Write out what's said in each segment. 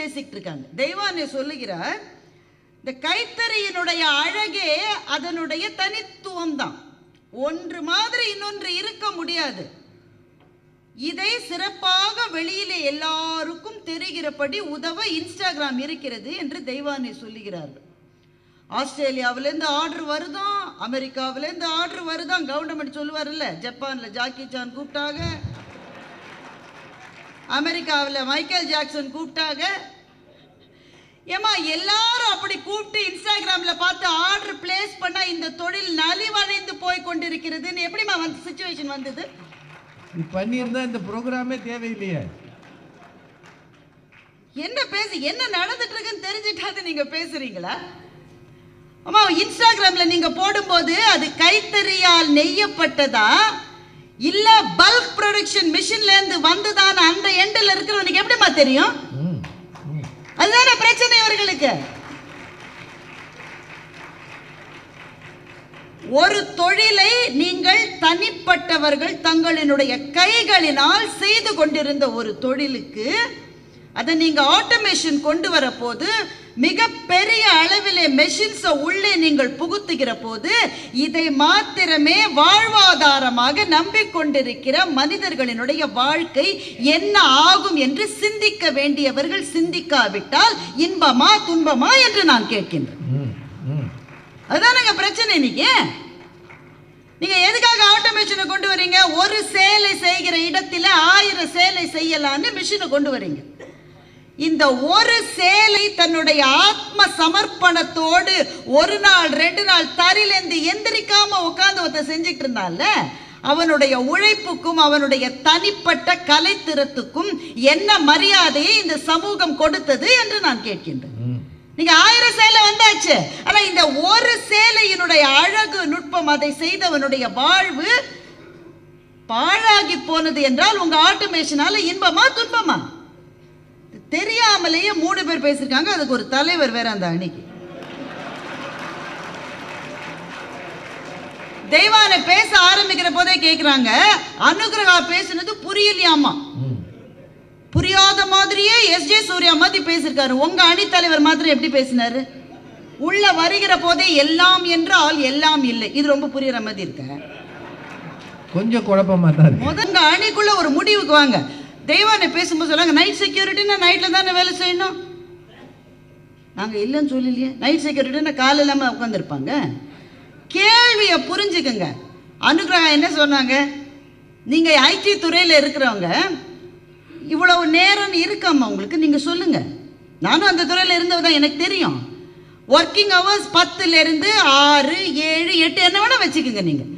பேசிக்கிட்டு இருக்காங்க தெய்வானே சொல்லுகிறார் இந்த கைத்தறியினுடைய அழகே அதனுடைய தனித்துவம் தான் ஒன்று மாதிரி இன்னொன்று இருக்க முடியாது. இதை சிறப்பாக வெளியிலே எல்லாருக்கும் தெரிகிறபடி உதவ இன்ஸ்டாகிராம் இருக்கிறது என்று தெய்வானே சொல்லுகிறார்கள். ஆஸ்திரேலியாவிலேருந்து ஆர்டர் வருதான் அமெரிக்காவிலேருந்து ஆர்டர் வருதான் கவர்மெண்ட் சொல்லுவார்ல ஜப்பானில் ஜாக்கி சான் கூப்பிட்டாங்க. அமெரிக்காவில் மைக்கேல் ஜாக்சன் கூப்பிட்டாங்க. ஏமா எல்லாரும் அப்படி கூப்பிட்டு இன்ஸ்டாகிராம்ல பார்த்து ஆர்டர் பிளேஸ் பண்ணா இந்த தொழில் நலிவடைந்து போய் கொண்டிருக்கிறதுன்னு எப்படிமா வந்து சுச்சுவேஷன் வந்தது? நீ பண்ணியிருந்தா இந்த ப்ரோக்ராமே தேவையில்லையே. என்ன பேசு என்ன நடந்துட்டு இருக்குன்னு தெரிஞ்சுட்டாது நீங்க பேசுறீங்களா? அம்மா இன்ஸ்டாகிராம்ல நீங்க போடும்போது அது கைத்தறியால் நெய்யப்பட்டதா? இல்ல பல்க் ப்ரொடக்ஷன் மிஷின்ல இருந்து வந்ததான அந்த எண்டில் இருக்கிறவனுக்கு எப்படிமா தெரியும்? அதுதானே பிரச்சனை இவர்களுக்கு? ஒரு தொழிலை நீங்கள் தனிப்பட்டவர்கள் தங்களினுடைய கைகளினால் செய்து கொண்டிருந்த ஒரு தொழிலுக்கு அதை நீங்க ஆட்டோமேஷன் கொண்டு வர போது மிக பெரிய அளவிலே மெஷின்ஸை உள்ளே நீங்கள் புகுத்துகிற போது இதை மாத்திரமே வாழ்வாதாரமாக நம்பிக்கொண்டிருக்கிற மனிதர்களினுடைய வாழ்க்கை என்ன ஆகும் என்று சிந்திக்க வேண்டியவர்கள் சிந்திக்காவிட்டால் இன்பமா துன்பமா என்று நான் கேட்கின்றேன். அதுதானங்க பிரச்சனை இன்னைக்கு? நீங்க எதுக்காக ஆட்டோமேஷனை கொண்டு வரீங்க? ஒரு சேலை செய்கிற இடத்துல ஆயிரம் சேலை செய்யலான்னு மிஷினை கொண்டு வரீங்க. இந்த ஒரு சேலை தன்னுடைய ஆத்ம சமர்ப்பணத்தோடு ஒரு நாள் ரெண்டு நாள் தரிலேந்து எந்திரிக்காம உட்கார்ந்து ஒருத்தன் செஞ்சுட்டு இருந்தான்ல அவனுடைய உழைப்புக்கும் அவனுடைய தனிப்பட்ட கலைத்திறத்துக்கும் என்ன மரியாதையை இந்த சமூகம் கொடுத்தது என்று நான் கேட்கின்றேன். நீங்க ஆயிரம் சேலை வந்தாச்சு ஆனா இந்த ஒரு சேலையினுடைய அழகு நுட்பம் அதை செய்தவனுடைய வாழ்வு பாழாகி போனது என்றால் உங்க ஆட்டோமேஷனால இன்பமா துன்பமா? தெரியாமலேயே மூணு பேர் பேசியிருக்காங்க அதுக்கு ஒரு தலைவர் வேற அந்த அணிக்கு. தெய்வானை பேச ஆரம்பிக்கிற போதே கேக்குறாங்க. அனுகிரகா பேசுனது புரியலையாமா புரியாத மாதிரியே எஸ் ஜே சூர்யா மாதிரி பேசியிருக்காரு உங்க அணித்தலைவர் மாதிரி எப்படி பேசினாரு? உள்ள வருகிற போதே எல்லாம் என்றால் எல்லாம் இல்லை. இது ரொம்ப புரியுற மாதிரி இருக்க. கொஞ்சம் குழப்பமா தான் முதங்க அணிக்குள்ள ஒரு முடிவுக்கு வாங்க. தெய்வானை பேசும்போது சொல்லாங்க நைட் செக்யூரிட்டினா நைட்ல தானே வேலை செய்யணும்? நாங்க இல்லைன்னு சொல்லலையே. நைட் செக்யூரிட்டினா காலை இல்லாம உட்காந்துருப்பாங்க கேள்வியை புரிஞ்சுக்குங்க. அனுகிரகம் என்ன சொன்னாங்க? நீங்க ஐடி துறையில இருக்கிறவங்க இவ்வளவு நேரம் இருக்காமா உங்களுக்கு நீங்க சொல்லுங்க. நானும் அந்த துறையில இருந்தவ தான் எனக்கு தெரியும். ஒர்க்கிங் ஹவர்ஸ் பத்துல இருந்து ஆறு ஏழு எட்டு என்ன வேணா வச்சுக்கோங்க நீங்கள்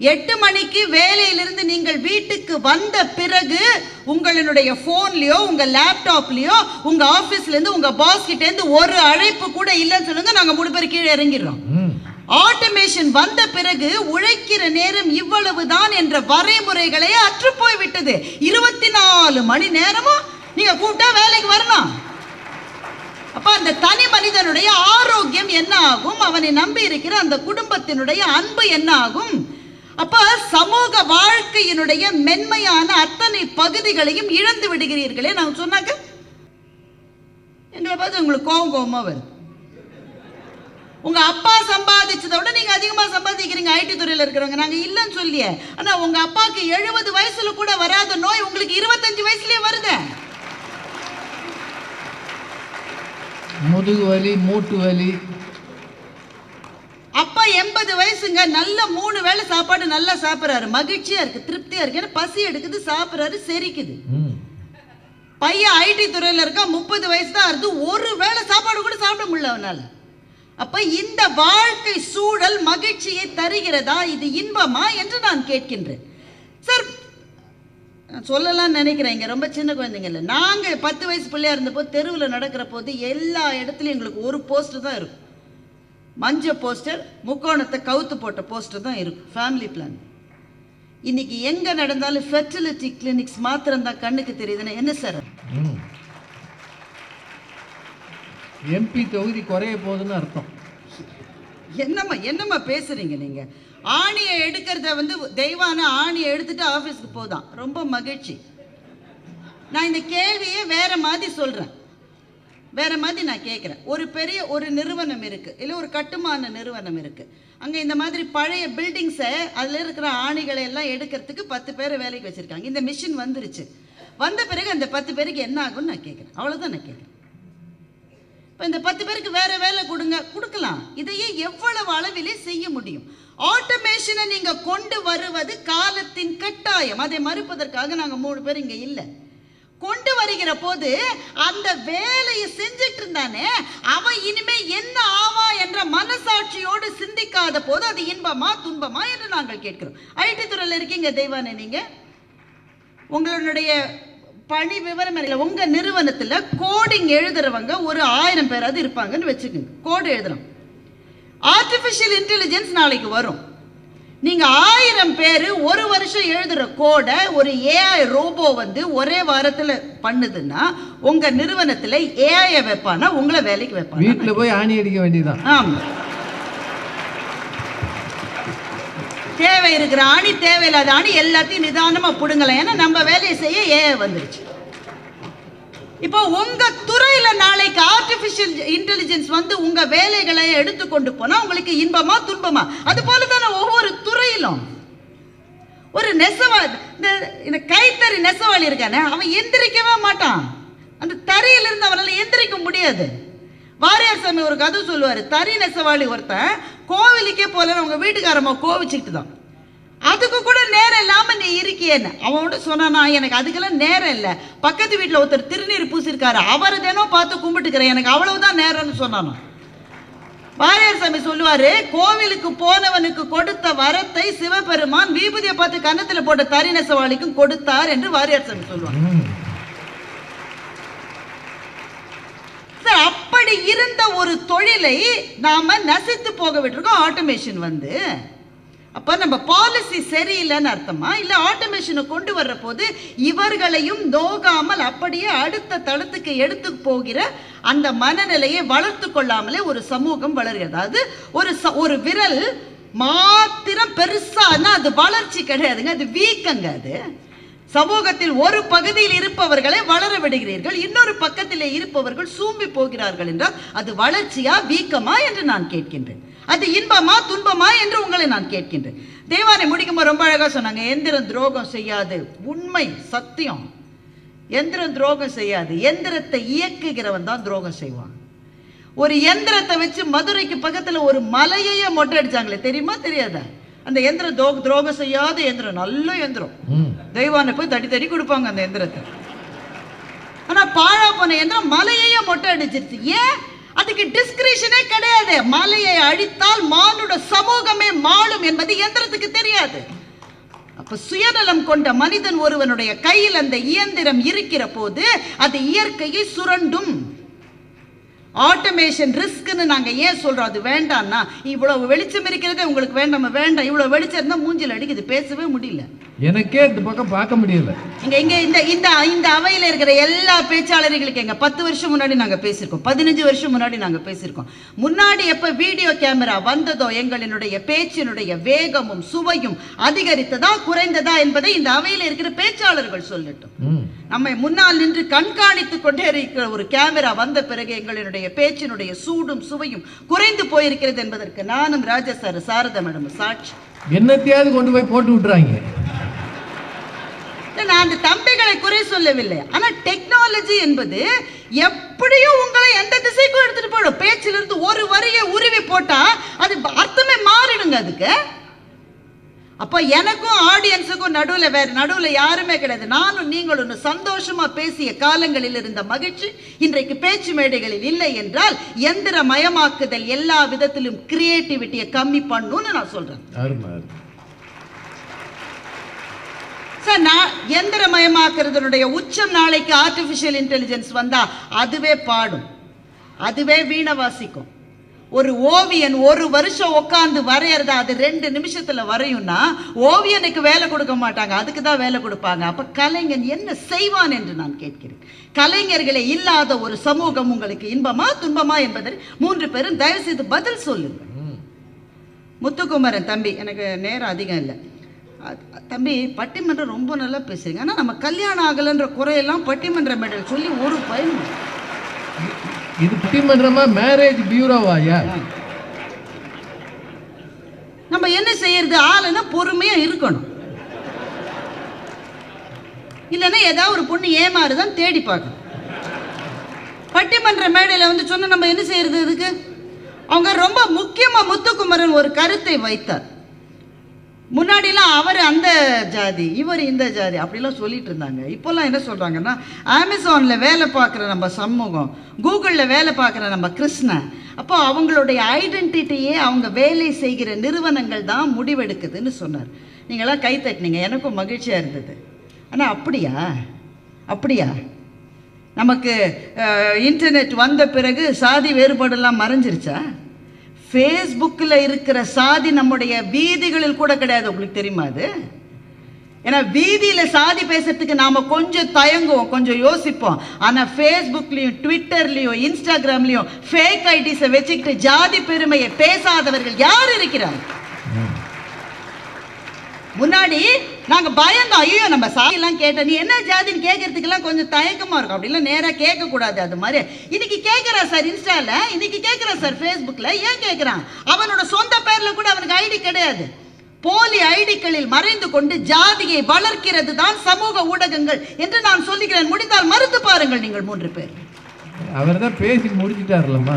எட்டு மணிக்கு வேலையிலிருந்து நீங்கள் வீட்டுக்கு வந்த பிறகு உங்களினுடைய ஃபோன்லயோ உங்க லேப்டாப்லயோ உங்க ஆபீஸ்ல இருந்து உங்க பாஸ் கிட்ட இருந்து ஒரு அழைப்பு கூட இல்லைன்னு சொல்லுங்க நாங்க மூணு பேர் கீழே இறங்கிடுறோம். ஆட்டோமேஷன் வந்த பிறகு உழைக்கிற நேரம் இவ்வளவுதான் என்ற வரைமுறைகளே அற்று போய்விட்டது. இருபத்தி நாலு மணி நேரமும் நீங்க கூப்பிட்டா வேலைக்கு வரணும் அப்ப அந்த தனி மனிதனுடைய ஆரோக்கியம் என்ன ஆகும்? அவனை நம்பி இருக்கிற அந்த குடும்பத்தினுடைய அன்பு என்ன ஆகும்? அப்ப சமூக வாழ்க்கையினுடைய மென்மையான அத்தனை பகுதிகளையும் இழந்து விடுகிறீர்களே நான் சொன்னாங்க எங்களை பார்த்து உங்களுக்கு கோவம் கோவமா வருது. உங்க அப்பா சம்பாதிச்சதை விட நீங்க அதிகமா சம்பாதிக்கிறீங்க ஐடி துறையில இருக்கிறவங்க. நாங்க இல்லைன்னு சொல்லியே. ஆனா உங்க அப்பாக்கு எழுபது வயசுல கூட வராத நோய் உங்களுக்கு இருபத்தஞ்சு வயசுலயே வருது. முதுகு வலி மூட்டு வலி எண்பது வயசுங்க நல்ல மூணு வேளை சாப்பாடு நல்லா சாப்பிடுறாரு. மகிழ்ச்சியா இருக்கு திருப்தியா இருக்கு. ஏன்னா பசி எடுக்குது சாப்பிடுறாரு செரிக்குது. பையன் ஐடி துறையில இருக்கா முப்பது வயசு தான் இருந்து ஒரு வேளை சாப்பாடு கூட சாப்பிட முடியல அவனால. அப்ப இந்த வாழ்க்கை சூழல் மகிழ்ச்சியை தருகிறதா இது இன்பமா என்று நான் கேட்கின்றேன். சார் நான் சொல்லலாம்னு நினைக்கிறேன். இங்க ரொம்ப சின்ன குழந்தைங்க இல்லை. நாங்க பத்து வயசு பிள்ளையா இருந்தபோது தெருவில் நடக்கிற போது எல்லா இடத்துலையும் எங்களுக்கு ஒரு போஸ்டர் தான் இருக்கும். மஞ்சள் போஸ்டர் முக்கோணத்தை கவுத்து போட்ட போஸ்டர் தான் இருக்கும். ஃபேமிலி பிளான் இன்னைக்கு எங்க நடந்தாலும் ஃபெர்டிலிட்டி கிளினிக்ஸ் மாத்திரம் தான் கண்ணுக்கு தெரியுதுன்னா என்ன சார்? எம்பி தொகுதி குறைய போகுதுன்னு அர்த்தம். என்னம்மா என்னம்மா பேசுறீங்க நீங்க? ஆணியை எடுக்கிறத வந்து தெய்வான ஆணியை எடுத்துட்டு ஆஃபீஸ்க்கு போதான். ரொம்ப மகிழ்ச்சி. நான் இந்த கேள்வியை வேற மாதிரி சொல்றேன். வேற மாதிரி நான் கேட்குறேன் ஒரு பெரிய ஒரு நிறுவனம் இருக்கு. இல்லை ஒரு கட்டுமான நிறுவனம் இருக்கு. அங்கே இந்த மாதிரி பழைய பில்டிங்ஸை அதில் இருக்கிற ஆணிகளை எல்லாம் எடுக்கிறதுக்கு பத்து பேர் வேலைக்கு வச்சுருக்காங்க. இந்த மிஷின் வந்துருச்சு. வந்த பிறகு அந்த பத்து பேருக்கு என்ன ஆகும்னு நான் கேட்குறேன் அவ்வளோதான் நான் கேட்குறேன் இப்போ இந்த பத்து பேருக்கு வேற வேலை கொடுங்க. கொடுக்கலாம். இதையே எவ்வளவு அளவிலே செய்ய முடியும். ஆட்டோமேஷனை நீங்கள் கொண்டு வருவது காலத்தின் கட்டாயம். அதை மறுப்பதற்காக நாங்கள் மூணு பேர் இங்கே இல்லை. கொண்டு வருகிற போது அந்த வேலையை செஞ்சுட்டு இருந்தானே அவன் இனிமே என்ன ஆவா என்ற மனசாட்சியோடு சிந்திக்காத போது அது இன்பமா துன்பமா என்று நாங்கள் கேட்கிறோம். ஐடி துறையில் இருக்கீங்க தெய்வானே நீங்க? உங்களுடைய பணி விவரம் இல்லை உங்க நிறுவனத்துல கோடிங் எழுதுறவங்க ஒரு ஆயிரம் பேராவது இருப்பாங்கன்னு வச்சுக்கோங்க. கோடு எழுதுறோம் ஆர்டிஃபிஷியல் இன்டெலிஜென்ஸ் நாளைக்கு வரும். நீங்க ஆயிரம் பேர் ஒரு வருஷம் எழுதுற கோடை ஒரு ஏஐ ரோபோ வந்து ஒரே வாரத்துல பண்ணுதுன்னா உங்க நிறுவனத்துல ஏஐ வைப்பானா உங்களை வேலைக்கு வைப்பானா? வீட்டுல போய் ஆணி அடிக்க வேண்டியதுதான். ஆமா. தேவை இருக்கிற ஆணி தேவையில்லாத ஆணி எல்லாத்தையும் நிதானமா புடுங்கலாம். ஏன்னா நம்ம வேலையை செய்ய ஏஐ வந்துருச்சு. இப்போ உங்க துறையில நாளைக்கு ஆர்டிபிஷியல் இன்டெலிஜென்ஸ் வந்து உங்க வேலைகளை எடுத்து கொண்டு போனா உங்களுக்கு இன்பமா துன்பமா? அது போல தானே ஒவ்வொரு துறையிலும். ஒரு நெசவா இந்த இந்த கைத்தறி நெசவாளி இருக்கானே அவன் எந்திரிக்கவே மாட்டான். அந்த தறியிலிருந்து இருந்து அவனால எந்திரிக்க முடியாது. வாரியார் சாமி ஒரு கதை சொல்லுவாரு. தறி நெசவாளி ஒருத்தன் கோவிலுக்கே போல உங்க வீட்டுக்காரம்மா கோவிச்சுக்கிட்டு தான் அதுக்கு கூட நேரம் இல்லாம நீ இருக்கியேன்னு. அவனோட சொன்னானா எனக்கு அதுக்கெல்லாம் நேரம் இல்லை. பக்கத்து வீட்டில் ஒருத்தர் திருநீர் பூசிருக்காரு. அவரை தினம் பார்த்து கும்பிட்டுக்கிறேன். எனக்கு அவ்வளவுதான் நேரம்னு சொன்னானா? வாரியார் சாமி சொல்லுவாரு கோவிலுக்கு போனவனுக்கு கொடுத்த வரத்தை சிவபெருமான் வீபதியை பார்த்து கன்னத்துல போட்ட தறி நெசவாளிக்கும் கொடுத்தார் என்று வாரியார் சாமி சொல்லுவாங்க சார் அப்படி இருந்த ஒரு தொழிலை நாம நசித்து போக விட்டுருக்கோம். ஆட்டோமேஷன் வந்து அப்போ நம்ம பாலிசி சரியில்லைன்னு அர்த்தமா? இல்லை ஆட்டோமேஷனை கொண்டு வர்ற போது இவர்களையும் நோகாமல் அப்படியே அடுத்த தளத்துக்கு எடுத்து போகிற அந்த மனநிலையை வளர்த்து கொள்ளாமலே ஒரு சமூகம் வளர்கிறது அதாவது ஒரு ச- ஒரு விரல் மாத்திரம் பெருசானா அது வளர்ச்சி கிடையாதுங்க அது வீக்கங்க அது. சமூகத்தில் ஒரு பகுதியில் இருப்பவர்களை வளர விடுகிறீர்கள் இன்னொரு பக்கத்திலே இருப்பவர்கள் சூம்பி போகிறார்கள் என்றால் அது வளர்ச்சியா வீக்கமா என்று நான் கேட்கின்றேன். அது இன்பமா துன்பமா என்று உங்களை நான் கேட்கின்றேன். தேவானை முடிக்கும்போது ரொம்ப அழகா சொன்னாங்க எந்திரம் துரோகம் செய்யாது. உண்மை சத்தியம். எந்திரம் துரோகம் செய்யாது. எந்திரத்தை இயக்குகிறவன் தான் துரோகம் செய்வான். ஒரு எந்திரத்தை வச்சு மதுரைக்கு பக்கத்துல ஒரு மலையையே மொட்டை அடிச்சாங்களே தெரியுமா தெரியாதா? அந்த எந்திரம் தோ துரோகம் செய்யாத எந்திரம் நல்ல எந்திரம். தெய்வானை போய் தட்டி தட்டி கொடுப்பாங்க அந்த எந்திரத்தை. ஆனா பாழா போன எந்திரம் மலையையே மொட்டை அடிச்சிருச்சு ஏன்? அதுக்கு டிஸ்கிரிஷனே கிடையாது. மலையை அழித்தால் மானுட சமூகமே மாளும் என்பது எந்திரத்துக்கு தெரியாது. அப்ப சுயநலம் கொண்ட மனிதன் ஒருவனுடைய கையில் அந்த இயந்திரம் இருக்கிற போது அது இயற்கையை சுரண்டும். ஆட்டோமேஷன் ரிஸ்க்னு நாங்க ஏன் சொல்றோம்? அது வேண்டாம்னா இவ்வளவு வெளிச்சம் இருக்கிறதே உங்களுக்கு வேண்டாம் வேண்டாம். இவ்வளவு வெளிச்சம் இருந்தா மூஞ்சில அடிக்குது. பேசவே முடியல. எனக்கே இந்த பக்கம் பார்க்க முடியல. இங்க இங்க இந்த இந்த இந்த அவையில இருக்கிற எல்லா பேச்சாளர்களுக்கு எங்க பத்து வருஷம் முன்னாடி நாங்க பேசியிருக்கோம். பதினஞ்சு வருஷம் முன்னாடி நாங்க பேசியிருக்கோம். முன்னாடி எப்ப வீடியோ கேமரா வந்ததோ எங்களினுடைய பேச்சினுடைய வேகமும் சுவையும் அதிகரித்ததா குறைந்ததா என்பதை இந்த அவையில இருக்கிற பேச்சாளர்கள் சொல்லட்டும். நம்மை முன்னால் நின்று கண்காணித்துக் கொண்டே இருக்கிற ஒரு கேமரா வந்த பிறகு எங்களினுடைய பேச்சினுடைய சூடும் சுவையும் குறைந்து போயிருக்கிறது என்பதற்கு நானும் ராஜா சார் சாரதா மேடம் சாட்சி. என்னத்தையாவது கொண்டு போய் போட்டு விட்டுறாங்க. நான் அந்த தம்பிகளை குறை சொல்லவில்லை. ஆனா டெக்னாலஜி என்பது எப்படியும் உங்களை எந்த திசைக்கும் எடுத்துட்டு போயிடும். பேச்சிலிருந்து ஒரு வரியை உருவி போட்டா அது அர்த்தமே மாறிடுங்க அதுக்கு. அப்ப எனக்கும் ஆடியன்ஸுக்கும் நடுவுல வேற நடுவுல யாருமே கிடையாது. நானும் நீங்களும் சந்தோஷமா பேசிய காலங்களில் இருந்த மகிழ்ச்சி இன்றைக்கு பேச்சு மேடைகளில் இல்லை என்றால் எந்திரமயமாக்குதல் எல்லா விதத்திலும் கிரியேட்டிவிட்டியை கம்மி பண்ணுன்னு நான் அருமை. சார் நான் எந்திரமயமாக்குறதுனுடைய உச்சம் நாளைக்கு ஆர்டிஃபிஷியல் இன்டெலிஜென்ஸ் வந்தா அதுவே பாடும். அதுவே வீணை வாசிக்கும். ஒரு ஓவியன் ஒரு வருஷம் உட்காந்து வரையறதா அது ரெண்டு நிமிஷத்துல வரையும்னா ஓவியனுக்கு வேலை கொடுக்க மாட்டாங்க அதுக்கு தான் வேலை கொடுப்பாங்க. அப்ப கலைஞன் என்ன செய்வான் என்று நான் கேட்கிறேன். கலைஞர்களே இல்லாத ஒரு சமூகம் உங்களுக்கு இன்பமா துன்பமா என்பதை மூன்று பேரும் தயவு செய்து பதில் சொல்லுங்க ம். முத்துக்குமரன் தம்பி எனக்கு நேரம் அதிகம் இல்லை. தம்பி பட்டிமன்றம் ரொம்ப நல்லா பேசுறீங்க. ஆனால் நம்ம கல்யாணம் ஆகலைன்ற குறையெல்லாம் பட்டிமன்ற மேடல் சொல்லி ஒரு இல்லை. இது பட்டிமன்றமா மேரேஜ் பியூரோவாயா நம்ம என்ன செய்யறது? ஆளுன்னா பொறுமையா இருக்கணும். இல்லைன்னா ஏதாவது ஒரு பொண்ணு ஏமாறுதான் தேடி பார்க்கணும். பட்டிமன்ற மேடையில் வந்து சொன்ன நம்ம என்ன செய்யறது இதுக்கு? அவங்க ரொம்ப முக்கியமா முத்துக்குமரன் ஒரு கருத்தை வைத்தார். முன்னாடிலாம் அவர் அந்த ஜாதி இவர் இந்த ஜாதி அப்படிலாம் சொல்லிட்டு இருந்தாங்க இப்போல்லாம் என்ன சொல்கிறாங்கன்னா அமேசானில் வேலை பார்க்குற நம்ம சமூகம் கூகுளில் வேலை பார்க்குற நம்ம கிருஷ்ணன் அப்போ அவங்களுடைய ஐடென்டிட்டியே அவங்க வேலை செய்கிற நிறுவனங்கள் தான் முடிவெடுக்குதுன்னு சொன்னார். நீங்களாம் கை தட்டினீங்க எனக்கும் மகிழ்ச்சியாக இருந்தது. ஆனால் அப்படியா? அப்படியா? நமக்கு இன்டர்நெட் வந்த பிறகு சாதி வேறுபாடெல்லாம் மறைஞ்சிருச்சா? ஃபேஸ்புக்கில் இருக்கிற சாதி நம்முடைய வீதிகளில் கூட கிடையாது. உங்களுக்கு தெரியுமா அது? ஏன்னா வீதியில் சாதி பேசுறதுக்கு நாம் கொஞ்சம் தயங்குவோம் கொஞ்சம் யோசிப்போம். ஆனால் ஃபேஸ்புக்லேயும் ட்விட்டர்லேயும் இன்ஸ்டாகிராம்லேயும் ஃபேக் ஐடிஸை வச்சுக்கிட்டு ஜாதி பெருமையை பேசாதவர்கள் யார் இருக்கிறார்கள் முன்னாடி நாங்க பயந்தோம். ஐயோ நம்ம சாதியெல்லாம் கேட்ட நீ என்ன ஜாதின்னு கேட்கறதுக்கெல்லாம் கொஞ்சம் தயக்கமா இருக்கும். அப்படிலாம் நேரா கேட்க கூடாது அது மாதிரி. இன்னைக்கு கேட்கிறா சார் இன்ஸ்டால இன்னைக்கு கேட்கிறா சார் ஃபேஸ்புக்ல ஏன் கேட்கிறான் அவனோட சொந்த பேர்ல கூட அவனுக்கு ஐடி கிடையாது. போலி ஐடிக்களில் மறைந்து கொண்டு ஜாதியை வளர்க்கிறது தான் சமூக ஊடகங்கள் என்று நான் சொல்லுகிறேன். முடிந்தால் மறுத்து பாருங்கள் நீங்கள் மூன்று பேர். அவர் தான் பேசி முடிச்சிட்டார்லம்மா.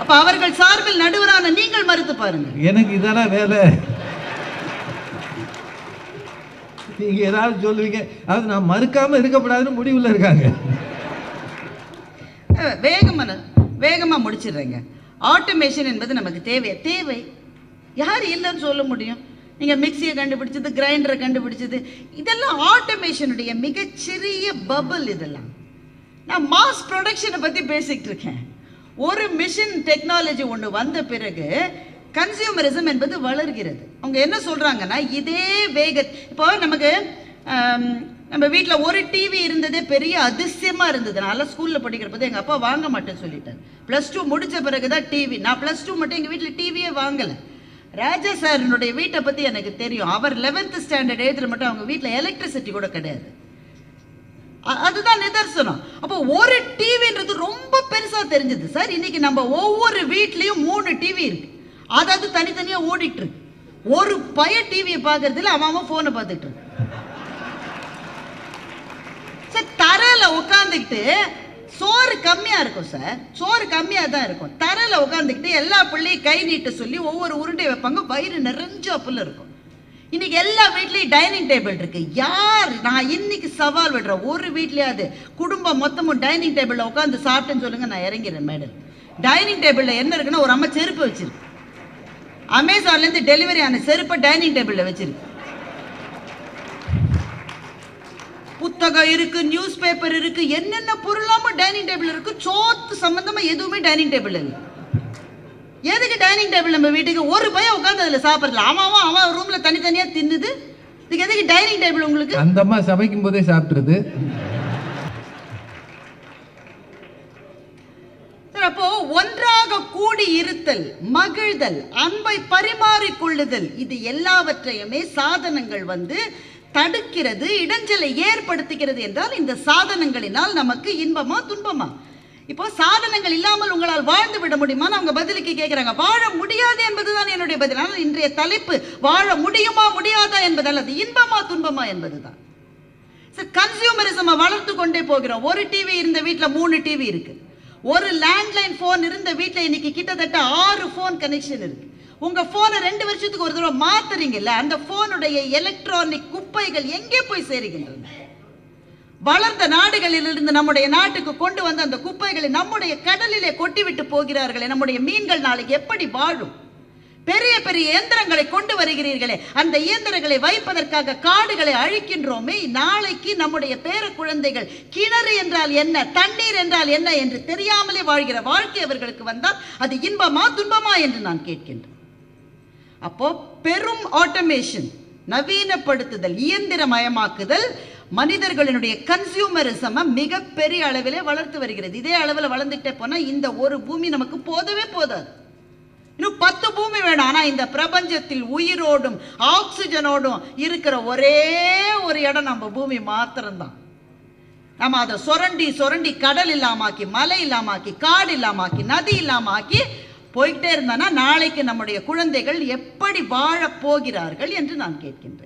அப்ப அவர்கள் சார்பில் நடுவரான நீங்கள் மறுத்து பாருங்கள். எனக்கு இதெல்லாம் வேலை. நீங்கள் ஏதாவது சொல்லுவீங்க. அது நான் மறுக்காமல் இருக்கப்படாதுன்னு முடிவில் இருக்காங்க. வேகமான வேகமாக நான் முடிச்சிடுறேங்க. ஆட்டோமேஷன் என்பது நமக்கு தேவை. தேவை. யார் இல்லைன்னு சொல்ல முடியும். நீங்கள் மிக்சியை கண்டுபிடிச்சது கிரைண்டரை கண்டுபிடிச்சது இதெல்லாம் ஆட்டோமேஷனுடைய மிகச்சிறிய பபுள் இதெல்லாம். நான் மாஸ் ப்ரொடக்ஷனை பற்றி பேசிக்கிட்டு இருக்கேன். ஒரு மிஷின் டெக்னாலஜி ஒன்று வந்த பிறகு கன்சியூமரிசம் என்பது வளர்கிறது. அவங்க என்ன சொல்றாங்கன்னா இதே வேக இப்போ நமக்கு நம்ம வீட்டில் ஒரு டிவி இருந்ததே பெரிய அதிசயமாக இருந்தது. நான் ஸ்கூல்ல படிக்கிறப்ப எங்கள் அப்பா வாங்க மாட்டேன்னு சொல்லிட்டார். ப்ளஸ் டூ முடித்த பிறகு தான் டிவி நான் ப்ளஸ் டூ மட்டும் எங்கள் வீட்டில் டிவியே வாங்கலை. ராஜா சாரினுடைய வீட்டை பற்றி எனக்கு தெரியும். அவர் 11th ஸ்டாண்டர்ட் எழுதுற மட்டும் அவங்க வீட்டில் எலக்ட்ரிசிட்டி கூட கிடையாது. அதுதான் நிதர்சனம். அப்போ ஒரு டிவின்றது ரொம்ப பெருசாக தெரிஞ்சது. சார் இன்னைக்கு நம்ம ஒவ்வொரு வீட்லேயும் மூணு டிவி இருக்குது அதாவது தனித்தனியா ஓடிட்டு இருக்கு. ஒரு பய டிவியை பார்க்கறதுல அவன் அவன் போனை பார்த்துட்டு சார் தரையில் உட்காந்துக்கிட்டு சோறு கம்மியா இருக்கும் சார் சோறு கம்மியா தான் இருக்கும். தரையில் உட்காந்துக்கிட்டு எல்லா பிள்ளையும் கை நீட்ட சொல்லி ஒவ்வொரு உருண்டை வைப்பாங்க. வயிறு நிறைஞ்ச அப்புல இருக்கும். இன்னைக்கு எல்லா வீட்லயும் டைனிங் டேபிள் இருக்கு. யார் நான் இன்னைக்கு சவால் விடுறேன் ஒரு வீட்லயாவது குடும்பம் மொத்தமும் டைனிங் டேபிள்ல உட்காந்து சாப்பிட்டேன்னு சொல்லுங்க நான் இறங்கிறேன் மேடம் டைனிங் டேபிள்ல என்ன இருக்குன்னா ஒரு அம்மா செருப்பு வச்சிருக்கு. அமேசான்லேருந்து டெலிவரி ஆன செருப்பை டைனிங் டேபிளில் வச்சிருக்கு புத்தகம் இருக்கு நியூஸ் பேப்பர் இருக்கு என்னென்ன பொருளாம டைனிங் டேபிள் இருக்கு சோத்து சம்பந்தமா எதுவுமே டைனிங் டேபிள் இல்லை. எதுக்கு டைனிங் டேபிள் நம்ம வீட்டுக்கு? ஒரு பையன் உட்காந்து அதுல சாப்பிடல அவன் அவன் அவன் ரூம்ல தனித்தனியா தின்னுது. இதுக்கு எதுக்கு டைனிங் டேபிள் உங்களுக்கு? அந்த அம்மா சமைக்கும் போதே சாப்பிட்டுருது. கூடி இருத்தல் மகிழ்தல் அன்பை பரிமாறிக்கொள்ளுதல் இது எல்லாவற்றையுமே சாதனங்கள் வந்து தடுக்கிறது இடைஞ்சலை ஏற்படுத்துகிறது என்றால் இந்த சாதனங்களினால் நமக்கு இன்பமா துன்பமா? இப்போ சாதனங்கள் இல்லாமல் உங்களால் வாழ்ந்து விட முடியுமான்னு அவங்க பதிலுக்கு கேட்குறாங்க வாழ முடியாது என்பதுதான் என்னுடைய பதில். ஆனால் இன்றைய தலைப்பு வாழ முடியுமா முடியாதா என்பதால் அது இன்பமா துன்பமா என்பதுதான். சார் கன்சியூமரிசம் வளர்த்து கொண்டே போகிறோம். ஒரு டிவி இருந்த வீட்டில் மூணு டிவி இருக்கு. ஒரு லேண்ட்லைன் ஃபோன் இருந்த வீட்டில் இன்னைக்கு கிட்டத்தட்ட ஆறு ஃபோன் கனெக்ஷன் இருக்கு. உங்க போனை ரெண்டு வருஷத்துக்கு ஒரு தடவை மாத்துறீங்கல்ல அந்த போனுடைய எலக்ட்ரானிக் குப்பைகள் எங்கே போய் சேருகின்றன? வளர்ந்த நாடுகளிலிருந்து நம்முடைய நாட்டுக்கு கொண்டு வந்த அந்த குப்பைகளை நம்முடைய கடலிலே கொட்டிவிட்டு போகிறார்களே நம்முடைய மீன்கள் நாளைக்கு எப்படி வாழும்? பெரிய பெரிய இயந்திரங்களை கொண்டு வருகிறீர்களே. அந்த இயந்திரங்களை வைப்பதற்காக காடுகளை அழிக்கின்றோமே. நாளைக்கு நம்முடைய பேர குழந்தைகள் கிணறு என்றால் என்ன தண்ணீர் என்றால் என்ன என்று தெரியாமலே வாழ்கிற வாழ்க்கை அவர்களுக்கு வந்தால் அது இன்பமா துன்பமா என்று நான் கேட்கின்றேன். அப்போ பெரும் ஆட்டோமேஷன் நவீனப்படுத்துதல் இயந்திரமயமாக்குதல் மனிதர்களினுடைய கன்சியூமரிசம மிகப்பெரிய அளவிலே வளர்த்து வருகிறது. இதே அளவில் வளர்ந்துட்டே போனால் இந்த ஒரு பூமி நமக்கு போதவே போதாது. இன்னும் பத்து பூமி வேணும். ஆனால் இந்த பிரபஞ்சத்தில் உயிரோடும் ஆக்சிஜனோடும் இருக்கிற ஒரே ஒரு இடம் நம்ம பூமி மாத்திரம்தான். நம்ம அதை சுரண்டி சுரண்டி கடல் இல்லாமாக்கி மலை இல்லாமாக்கி காடு இல்லாமாக்கி நதி இல்லாமாக்கி போய்கிட்டே இருந்தானா நாளைக்கு நம்முடைய குழந்தைகள் எப்படி வாழப் போகிறார்கள் என்று நான் கேட்கின்றேன்.